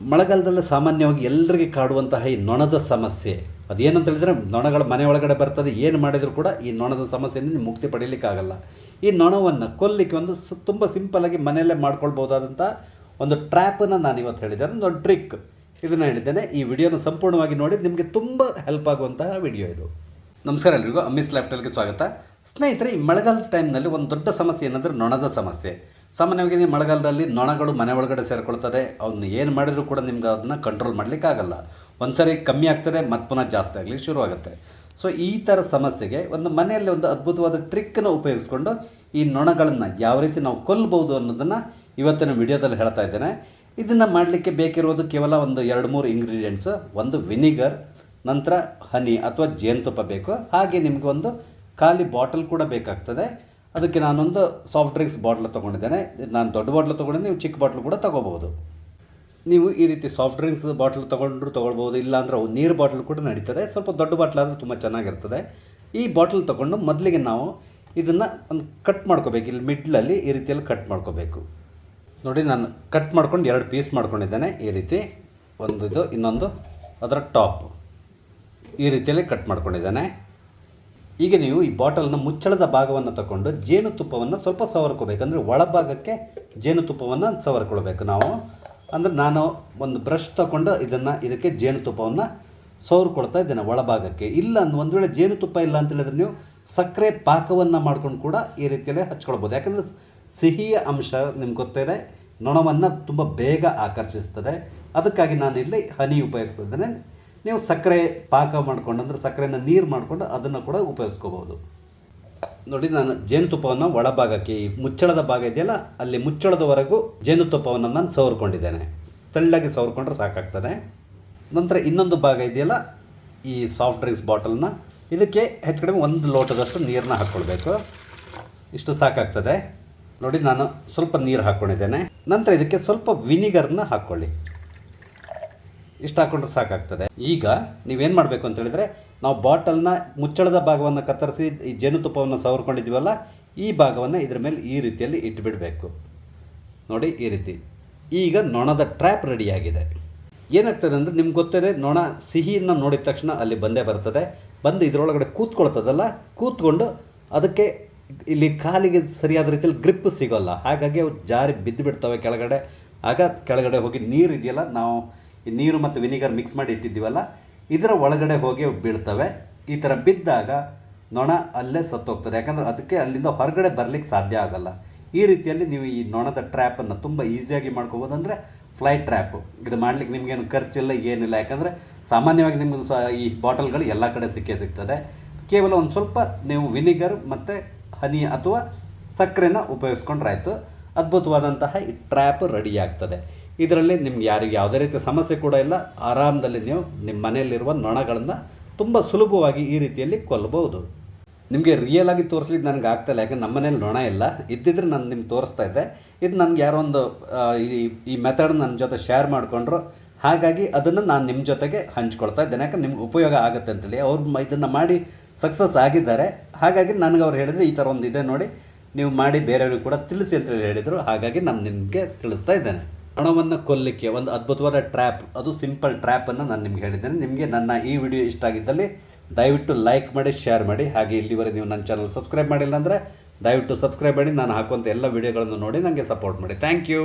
ಮಳೆಗಾಲದಲ್ಲಿ ಸಾಮಾನ್ಯವಾಗಿ ಎಲ್ಲರಿಗೆ ಕಾಡುವಂತಹ ಈ ನೊಣದ ಸಮಸ್ಯೆ. ಅದೇನಂತ ಹೇಳಿದರೆ ನೊಣಗಳ ಮನೆ ಒಳಗಡೆ ಬರ್ತದೆ, ಏನು ಮಾಡಿದರೂ ಕೂಡ ಈ ನೊಣದ ಸಮಸ್ಯೆಯಿಂದ ಮುಕ್ತಿ ಪಡೀಲಿಕ್ಕಾಗಲ್ಲ. ಈ ನೊಣವನ್ನು ಕೊಲ್ಲಿಕ್ಕೆ ಒಂದು ತುಂಬ ಸಿಂಪಲಾಗಿ ಮನೆಯಲ್ಲೇ ಮಾಡ್ಕೊಳ್ಬೋದಾದಂಥ ಒಂದು ಟ್ರ್ಯಾಪನ್ನು ನಾನು ಇವತ್ತು ಹೇಳಿದೆ ಅದೊಂದು ಟ್ರಿಕ್ ಇದನ್ನು ಹೇಳಿದ್ದೇನೆ. ಈ ವಿಡಿಯೋನ ಸಂಪೂರ್ಣವಾಗಿ ನೋಡಿ, ನಿಮಗೆ ತುಂಬ ಹೆಲ್ಪ್ ಆಗುವಂತಹ ವಿಡಿಯೋ ಇದು. ನಮಸ್ಕಾರ ಎಲ್ರಿಗೂ. ಅಮ್ಮಿಸ್ ಲೈಫ್ ಸ್ವಾಗತ. ಸ್ನೇಹಿತರೆ, ಈ ಮಳೆಗಾಲದ ಟೈಮ್ನಲ್ಲಿ ಒಂದು ದೊಡ್ಡ ಸಮಸ್ಯೆ ಏನಂದರೆ ನೊಣದ ಸಮಸ್ಯೆ. ಸಾಮಾನ್ಯವಾಗಿ ನೀವು ಮಳೆಗಾಲದಲ್ಲಿ ನೊಣಗಳು ಮನೆ ಒಳಗಡೆ ಸೇರಿಕೊಳ್ತದೆ. ಅವನ್ನ ಏನು ಮಾಡಿದರೂ ಕೂಡ ನಿಮ್ಗೆ ಅದನ್ನು ಕಂಟ್ರೋಲ್ ಮಾಡಲಿಕ್ಕಾಗಲ್ಲ. ಒಂದು ಸರಿ ಕಮ್ಮಿ ಆಗ್ತದೆ, ಮತ್ತು ಪುನಃ ಜಾಸ್ತಿ ಆಗಲಿಕ್ಕೆ ಶುರುವಾಗುತ್ತೆ. ಸೊ ಈ ಥರ ಸಮಸ್ಯೆಗೆ ಒಂದು ಮನೆಯಲ್ಲಿ ಒಂದು ಅದ್ಭುತವಾದ ಟ್ರಿಕ್ಕನ್ನು ಉಪಯೋಗಿಸ್ಕೊಂಡು ಈ ನೊಣಗಳನ್ನು ಯಾವ ರೀತಿ ನಾವು ಕೊಲ್ಲಬಹುದು ಅನ್ನೋದನ್ನು ಇವತ್ತಿನ ವಿಡಿಯೋದಲ್ಲಿ ಹೇಳ್ತಾ ಇದ್ದೇನೆ. ಇದನ್ನು ಮಾಡಲಿಕ್ಕೆ ಬೇಕಿರೋದು ಕೇವಲ ಒಂದು ಎರಡು ಮೂರು ಇಂಗ್ರೀಡಿಯೆಂಟ್ಸ್ ಒಂದು ವಿನಿಗರ್ ನಂತರ ಹನಿ ಅಥವಾ ಜೇನುತುಪ್ಪ ಬೇಕು. ಹಾಗೆ ನಿಮಗೆ ಒಂದು ಖಾಲಿ ಬಾಟಲ್ ಕೂಡ ಬೇಕಾಗ್ತದೆ. ಅದಕ್ಕೆ ನಾನೊಂದು ಸಾಫ್ಟ್ ಡ್ರಿಂಕ್ಸ್ ಬಾಟ್ಲ್ ತೊಗೊಂಡಿದ್ದೇನೆ. ನಾನು ದೊಡ್ಡ ಬಾಟ್ಲ್ ತೊಗೊಂಡಿದ್ದೆ, ನೀವು ಚಿಕ್ಕ ಬಾಟ್ಲ್ ಕೂಡ ತೊಗೋಬೋದು ನೀವು ಈ ರೀತಿ ಸಾಫ್ಟ್ ಡ್ರಿಂಕ್ಸ್ ಬಾಟ್ಲ್ ತೊಗೊಂಡ್ರು ತೊಗೊಳ್ಬೋದು ಇಲ್ಲಾಂದ್ರೆ ನೀರು ಬಾಟ್ಲು ಕೂಡ ನಡೀತದೆ. ಸ್ವಲ್ಪ ದೊಡ್ಡ ಬಾಟ್ಲ್ ಆದರೆ ತುಂಬ ಚೆನ್ನಾಗಿರ್ತದೆ. ಈ ಬಾಟ್ಲ್ ತೊಗೊಂಡು ಮೊದಲಿಗೆ ನಾವು ಇದನ್ನು ಒಂದು ಕಟ್ ಮಾಡ್ಕೋಬೇಕು. ಇಲ್ಲಿ ಮಿಡ್ಲಲ್ಲಿ ಈ ರೀತಿಯಲ್ಲಿ ಕಟ್ ಮಾಡ್ಕೋಬೇಕು. ನೋಡಿ, ನಾನು ಕಟ್ ಮಾಡ್ಕೊಂಡು ಎರಡು ಪೀಸ್ ಮಾಡ್ಕೊಂಡಿದ್ದೇನೆ ಈ ರೀತಿ. ಒಂದು ಇದು, ಇನ್ನೊಂದು ಅದರ ಟಾಪ್ ಈ ರೀತಿಯಲ್ಲಿ ಕಟ್ ಮಾಡ್ಕೊಂಡಿದ್ದೇನೆ. ಈಗ ನೀವು ಈ ಬಾಟಲ್ನ ಮುಚ್ಚಳದ ಭಾಗವನ್ನು ತಗೊಂಡು ಜೇನುತುಪ್ಪವನ್ನು ಸ್ವಲ್ಪ ಸವರ್ಕೋಬೇಕು ಅಂದರೆ ಒಳಭಾಗಕ್ಕೆ ಜೇನುತುಪ್ಪವನ್ನು ಸವರ್ಕೊಳ್ಬೇಕು ನಾವು. ಅಂದರೆ ನಾನು ಒಂದು ಬ್ರಷ್ ತಗೊಂಡು ಇದನ್ನು ಇದಕ್ಕೆ ಜೇನುತುಪ್ಪವನ್ನು ಸವರ್ಕೊಳ್ತಾ ಇದ್ದೇನೆ ಒಳಭಾಗಕ್ಕೆ. ಇಲ್ಲ ಒಂದು ವೇಳೆ ಜೇನುತುಪ್ಪ ಇಲ್ಲ ಅಂತ ಹೇಳಿದ್ರೆ ನೀವು ಸಕ್ಕರೆ ಪಾಕವನ್ನು ಮಾಡ್ಕೊಂಡು ಕೂಡ ಈ ರೀತಿಯಲ್ಲೇ ಹಚ್ಕೊಳ್ಬೋದು. ಯಾಕಂದರೆ ಸಿಹಿಯ ಅಂಶ ನಿಮ್ಗೆ ಗೊತ್ತಿದೆ ನೊಣವನ್ನು ತುಂಬ ಬೇಗ ಆಕರ್ಷಿಸ್ತದೆ. ಅದಕ್ಕಾಗಿ ನಾನು ಇಲ್ಲಿ ಹನಿ ಉಪಯೋಗಿಸ್ತಾ ಇದ್ದೇನೆ. ನೀವು ಸಕ್ಕರೆ ಪಾಕ ಮಾಡ್ಕೊಂಡು, ಅಂದರೆ ಸಕ್ಕರೆನ ನೀರು ಮಾಡಿಕೊಂಡು ಅದನ್ನು ಕೂಡ ಉಪಯೋಗಿಸ್ಕೋಬೋದು ನೋಡಿ, ನಾನು ಜೇನುತುಪ್ಪವನ್ನು ಒಳಭಾಗಕ್ಕೆ, ಈ ಮುಚ್ಚಳದ ಭಾಗ ಇದೆಯಲ್ಲ, ಅಲ್ಲಿ ಮುಚ್ಚಳದವರೆಗೂ ಜೇನುತುಪ್ಪವನ್ನು ನಾನು ಸವರ್ಕೊಂಡಿದ್ದೇನೆ. ತೆಳ್ಳಗೆ ಸವರ್ಕೊಂಡ್ರೆ ಸಾಕಾಗ್ತದೆ. ನಂತರ ಇನ್ನೊಂದು ಭಾಗ ಇದೆಯಲ್ಲ, ಈ ಸಾಫ್ಟ್ ಡ್ರಿಂಕ್ಸ್ ಬಾಟಲ್ನ ಇದಕ್ಕೆ ಹೆಚ್ಚು ಕಡಿಮೆ ಒಂದು ಲೋಟದಷ್ಟು ನೀರನ್ನ ಹಾಕ್ಕೊಳ್ಬೇಕು. ಇಷ್ಟು ಸಾಕಾಗ್ತದೆ. ನೋಡಿ, ನಾನು ಸ್ವಲ್ಪ ನೀರು ಹಾಕ್ಕೊಂಡಿದ್ದೇನೆ. ನಂತರ ಇದಕ್ಕೆ ಸ್ವಲ್ಪ ವಿನಿಗರ್ನ ಹಾಕ್ಕೊಳ್ಳಿ. ಇಷ್ಟು ಹಾಕೊಂಡ್ರೆ ಸಾಕಾಗ್ತದೆ. ಈಗ ನೀವೇನು ಮಾಡಬೇಕು ಅಂತ ಹೇಳಿದರೆ, ನಾವು ಬಾಟಲ್ನ ಮುಚ್ಚಳದ ಭಾಗವನ್ನು ಕತ್ತರಿಸಿ, ಈ ಜೇನುತುಪ್ಪವನ್ನು ಸವರ್ಕೊಂಡಿದ್ದೀವಲ್ಲ ಈ ಭಾಗವನ್ನು ಇದ್ರ ಮೇಲೆ ಈ ರೀತಿಯಲ್ಲಿ ಇಟ್ಬಿಡಬೇಕು. ನೋಡಿ, ಈ ರೀತಿ. ಈಗ ನೊಣದ ಟ್ರ್ಯಾಪ್ ರೆಡಿಯಾಗಿದೆ. ಏನಾಗ್ತದೆ ಅಂದರೆ ನಿಮ್ಗೆ ಗೊತ್ತಿದೆ ನೊಣ ಸಿಹಿಯನ್ನು ನೋಡಿದ ತಕ್ಷಣ ಅಲ್ಲಿ ಬಂದೇ ಬರ್ತದೆ. ಬಂದು ಇದರೊಳಗಡೆ ಕೂತ್ಕೊಳ್ತದಲ್ಲ, ಕೂತ್ಕೊಂಡು ಅದಕ್ಕೆ ಇಲ್ಲಿ ಕಾಲಿಗೆ ಸರಿಯಾದ ರೀತಿಯಲ್ಲಿ ಗ್ರಿಪ್ ಸಿಗೋಲ್ಲ. ಹಾಗಾಗಿ ಅವು ಜಾರಿ ಬಿದ್ದು ಬಿಡ್ತವೆ ಕೆಳಗಡೆ. ಆಗ ಕೆಳಗಡೆ ಹೋಗಿ ನೀರು ಇದೆಯಲ್ಲ ನಾವು ಈ ನೀರು ಮತ್ತು ವಿನಿಗರ್ ಮಿಕ್ಸ್ ಮಾಡಿ ಇಟ್ಟಿದ್ದೀವಲ್ಲ, ಇದರ ಒಳಗಡೆ ಹೋಗಿ ಬೀಳ್ತವೆ. ಈ ಥರ ಬಿದ್ದಾಗ ನೊಣ ಅಲ್ಲೇ ಸತ್ತೋಗ್ತದೆ. ಯಾಕಂದರೆ ಅದಕ್ಕೆ ಅಲ್ಲಿಂದ ಹೊರಗಡೆ ಬರಲಿಕ್ಕೆ ಸಾಧ್ಯ ಆಗಲ್ಲ. ಈ ರೀತಿಯಲ್ಲಿ ನೀವು ಈ ನೊಣದ ಟ್ರ್ಯಾಪನ್ನು ತುಂಬ ಈಸಿಯಾಗಿ ಮಾಡ್ಕೋಬೋದು ಅಂದರೆ ಫ್ಲೈ ಟ್ರ್ಯಾಪು ಇದು ಮಾಡ್ಲಿಕ್ಕೆ ನಿಮಗೇನು ಖರ್ಚಿಲ್ಲ, ಏನಿಲ್ಲ. ಯಾಕಂದರೆ ಸಾಮಾನ್ಯವಾಗಿ ನಿಮ್ಮದು ಸಹ ಈ ಬಾಟಲ್ಗಳು ಎಲ್ಲ ಕಡೆ ಸಿಕ್ಕೇ ಸಿಗ್ತದೆ. ಕೇವಲ ಒಂದು ಸ್ವಲ್ಪ ನೀವು ವಿನಿಗರ್ ಮತ್ತು ಹನಿ ಅಥವಾ ಸಕ್ಕರೆನ ಉಪಯೋಗಿಸ್ಕೊಂಡ್ರಾಯ್ತು. ಅದ್ಭುತವಾದಂತಹ ಈ ಟ್ರ್ಯಾಪ್ ರೆಡಿ ಆಗ್ತದೆ ಇದರಲ್ಲಿ ನಿಮ್ಗೆ ಯಾರಿಗೆ ಯಾವುದೇ ರೀತಿಯ ಸಮಸ್ಯೆ ಕೂಡ ಇಲ್ಲ. ಆರಾಮದಲ್ಲಿ ನೀವು ನಿಮ್ಮ ಮನೆಯಲ್ಲಿರುವ ನೊಣಗಳನ್ನು ತುಂಬ ಸುಲಭವಾಗಿ ಈ ರೀತಿಯಲ್ಲಿ ಕೊಲ್ಲಬಹುದು ನಿಮಗೆ ರಿಯಲ್ ಆಗಿ ತೋರಿಸ್ಲಿಕ್ಕೆ ನನಗೆ ಆಗ್ತಾಯಿಲ್ಲ ಯಾಕಂದ್ರೆ ನಮ್ಮ ಮನೇಲಿ ನೊಣ ಇಲ್ಲ. ಇದ್ದಿದ್ರೆ ನಾನು ನಿಮ್ಗೆ ತೋರಿಸ್ತಾ ಇದ್ದೆ. ಇದು ನನಗೆ ಯಾರೋ ಒಂದು ಈ ಈ ಮೆಥಡ್ ನನ್ನ ಜೊತೆ ಶೇರ್ ಮಾಡಿಕೊಂಡ್ರು. ಹಾಗಾಗಿ ಅದನ್ನು ನಾನು ನಿಮ್ಮ ಜೊತೆಗೆ ಹಂಚ್ಕೊಳ್ತಾ ಇದ್ದೇನೆ. ಯಾಕಂದ್ರೆ ನಿಮ್ಗೆ ಉಪಯೋಗ ಆಗುತ್ತೆ ಅಂತೇಳಿ. ಅವ್ರು ಇದನ್ನು ಮಾಡಿ ಸಕ್ಸಸ್ ಆಗಿದ್ದಾರೆ. ಹಾಗಾಗಿ ನನಗೆ ಅವ್ರು ಹೇಳಿದ್ರು ಈ ಥರ ಒಂದು ಇದೆ ನೋಡಿ. ನೀವು ಮಾಡಿ ಬೇರೆಯವ್ರಿಗೆ ಕೂಡ ತಿಳಿಸಿ ಅಂತ ಹೇಳಿದರು. ಹಾಗಾಗಿ ನಾನು ನಿಮಗೆ ತಿಳಿಸ್ತಾ ಇದ್ದೇನೆ. ಹಣವನ್ನು ಕೊಲ್ಲಿಕ್ಕೆ ಒಂದು ಅದ್ಭುತವಾದ ಟ್ರ್ಯಾಪ್, ಅದು ಸಿಂಪಲ್ ಟ್ರ್ಯಾಪನ್ನು ನಾನು ನಿಮ್ಗೆ ಹೇಳಿದ್ದೇನೆ. ನಿಮಗೆ ನನ್ನ ಈ ವಿಡಿಯೋ ಇಷ್ಟ ಆಗಿದ್ದಲ್ಲಿ ದಯವಿಟ್ಟು ಲೈಕ್ ಮಾಡಿ, ಶೇರ್ ಮಾಡಿ. ಹಾಗೆ ಇಲ್ಲಿವರೆಗೆ ನೀವು ನನ್ನ ಚಾನಲ್ ಸಬ್ಸ್ಕ್ರೈಬ್ ಮಾಡಿಲ್ಲ ಅಂದರೆ ದಯವಿಟ್ಟು ಸಬ್ಸ್ಕ್ರೈಬ್ ಮಾಡಿ. ನಾನು ಹಾಕುವಂಥ ಎಲ್ಲ ವಿಡಿಯೋಗಳನ್ನು ನೋಡಿ ನನಗೆ ಸಪೋರ್ಟ್ ಮಾಡಿ. Thank you.